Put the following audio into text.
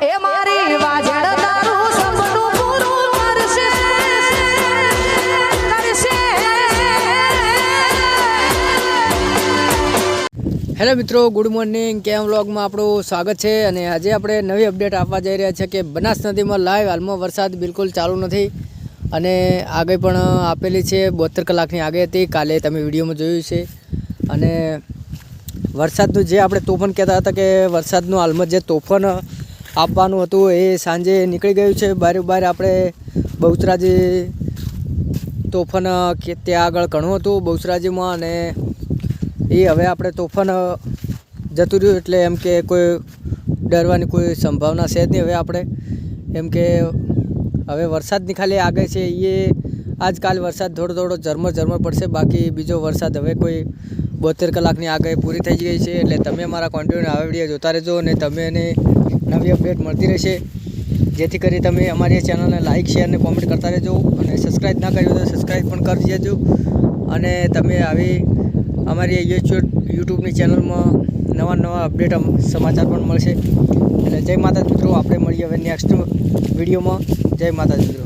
Hello મિત્રો, good morning. કેમ વ્લોગમાં આપણું સ્વાગત છે? અને આજે આપણે નવી અપડેટ આપવા જઈ રહ્યા છીએ કે બનાસ નદીમાં લાઈવ હાલમાં વરસાદ બિલકુલ ચાલુ નથી. અને આગળ પણ આપેલી છે બોતેર કલાકની આગળ હતી. કાલે તમે વિડીયોમાં જોયું છે. અને વરસાદનું જે આપણે તોફાન કહેતા હતા કે વરસાદનું હાલમાં જે તોફાન આપવાનું હતું એ સાંજે નીકળી ગયું છે. બારે બાર આપણે બહુચરાજી તોફાન ત્યાં આગળ ઘણું હતું બહુચરાજીમાં અને એ હવે આપણે તોફાન જતું રહ્યું એટલે એમ કે કોઈ ડરવાની કોઈ સંભાવના છે જ નહીં હવે આપણે. એમ કે હવે વરસાદની ખાલી આગળ છે. એ આજકાલ વરસાદ થોડો થોડો ઝરમર ઝરમર પડશે. બાકી બીજો વરસાદ હવે કોઈ બોતેર કલાકની આગળ પૂરી થઈ ગઈ છે. એટલે તમે મારા કોન્ટિન્યુ આ વીડિયો જોતા રહેજો અને તમે એને નવી અપડેટ મળતી રહેશે. જેથી કરી તમે અમારી ચેનલને લાઇક શેર અને કોમેન્ટ કરતા રહેજો અને સબસ્ક્રાઈબ ના કર્યું તો સબસ્ક્રાઈબ પણ કરી દેજો. અને તમે આવી અમારી યુટ્યુબ યુટ્યુબની ચેનલમાં નવા નવા અપડેટ સમાચાર પણ મળશે. એટલે જય માતા મિત્રો, આપણે મળીએ હવે નેક્સ્ટ વિડીયોમાં જય માતા મિત્રો.